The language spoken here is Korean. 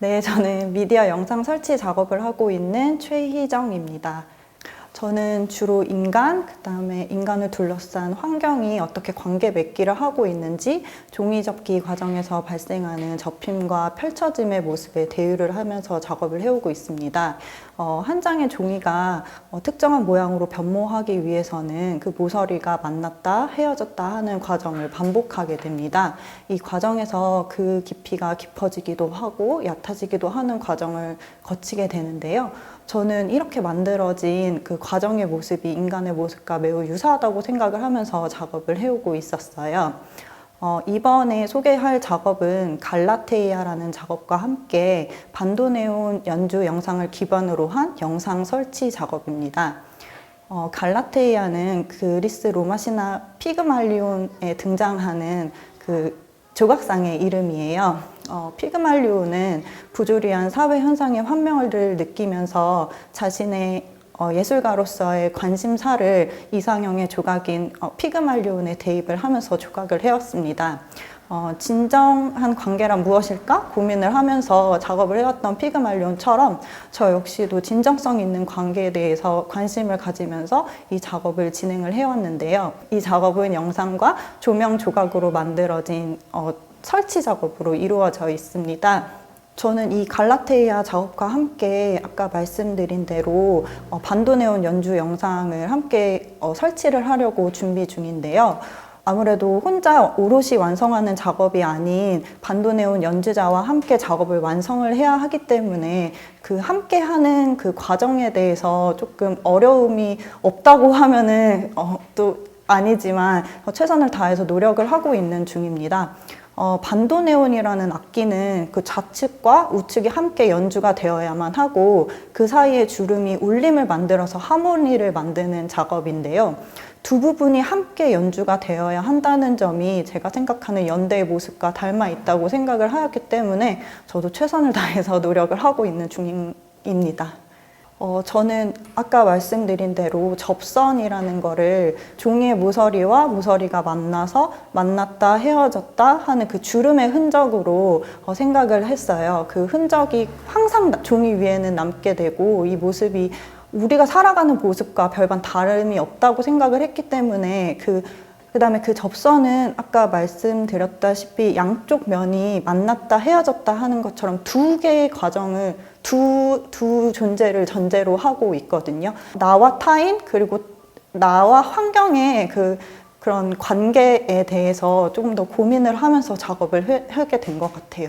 네, 저는 미디어 영상 설치 작업을 하고 있는 최희정입니다. 저는 주로 인간, 그 다음에 인간을 둘러싼 환경이 어떻게 관계 맺기를 하고 있는지 종이 접기 과정에서 발생하는 접힘과 펼쳐짐의 모습에 대유를 하면서 작업을 해오고 있습니다. 어, 한 장의 종이가 어, 특정한 모양으로 변모하기 위해서는 그 모서리가 만났다, 헤어졌다 하는 과정을 반복하게 됩니다. 이 과정에서 그 깊이가 깊어지기도 하고 얕아지기도 하는 과정을 거치게 되는데요. 저는 이렇게 만들어진 그 과정의 모습이 인간의 모습과 매우 유사하다고 생각을 하면서 작업을 해오고 있었어요. 어, 이번에 소개할 작업은 갈라테이아라는 작업과 함께 반도네온 연주 영상을 기반으로 한 영상 설치 작업입니다. 어, 갈라테이아는 그리스 로마 신화 피그말리온에 등장하는 그 조각상의 이름이에요. 어, 피그말리온은 부조리한 사회 현상의 환멸을 느끼면서 자신의 어, 예술가로서의 관심사를 이상형의 조각인 어, 피그말리온에 대입을 하면서 조각을 해왔습니다. 어, 진정한 관계란 무엇일까 고민을 하면서 작업을 해왔던 피그말리온처럼 저 역시도 진정성 있는 관계에 대해서 관심을 가지면서 이 작업을 진행을 해왔는데요. 이 작업은 영상과 조명 조각으로 만들어진 어, 설치 작업으로 이루어져 있습니다. 저는 이 갈라테이아 작업과 함께 아까 말씀드린 대로 어, 반도네온 연주 영상을 함께 어, 설치를 하려고 준비 중인데요. 아무래도 혼자 오롯이 완성하는 작업이 아닌 반도네온 연주자와 함께 작업을 완성을 해야 하기 때문에 그 함께 하는 그 과정에 대해서 조금 어려움이 없다고 하면은 어, 또 아니지만 어, 최선을 다해서 노력을 하고 있는 중입니다. 어, 반도네온이라는 악기는 그 좌측과 우측이 함께 연주가 되어야만 하고 그 사이에 주름이 울림을 만들어서 하모니를 만드는 작업인데요. 두 부분이 함께 연주가 되어야 한다는 점이 제가 생각하는 연대의 모습과 닮아 있다고 생각을 하였기 때문에 저도 최선을 다해서 노력을 하고 있는 중입니다. 어, 저는 아까 말씀드린 대로 접선이라는 거를 종이의 모서리와 모서리가 만나서 만났다 헤어졌다 하는 그 주름의 흔적으로 어, 생각을 했어요. 그 흔적이 항상 나- 종이 위에는 남게 되고 이 모습이 우리가 살아가는 모습과 별반 다름이 없다고 생각을 했기 때문에 그 그 다음에 그 접선은 아까 말씀드렸다시피 양쪽 면이 만났다 헤어졌다 하는 것처럼 두 개의 과정을 두, 두 존재를 전제로 하고 있거든요. 나와 타인 그리고 나와 환경의 그 그런 관계에 대해서 조금 더 고민을 하면서 작업을 해- 하게 된 것 같아요.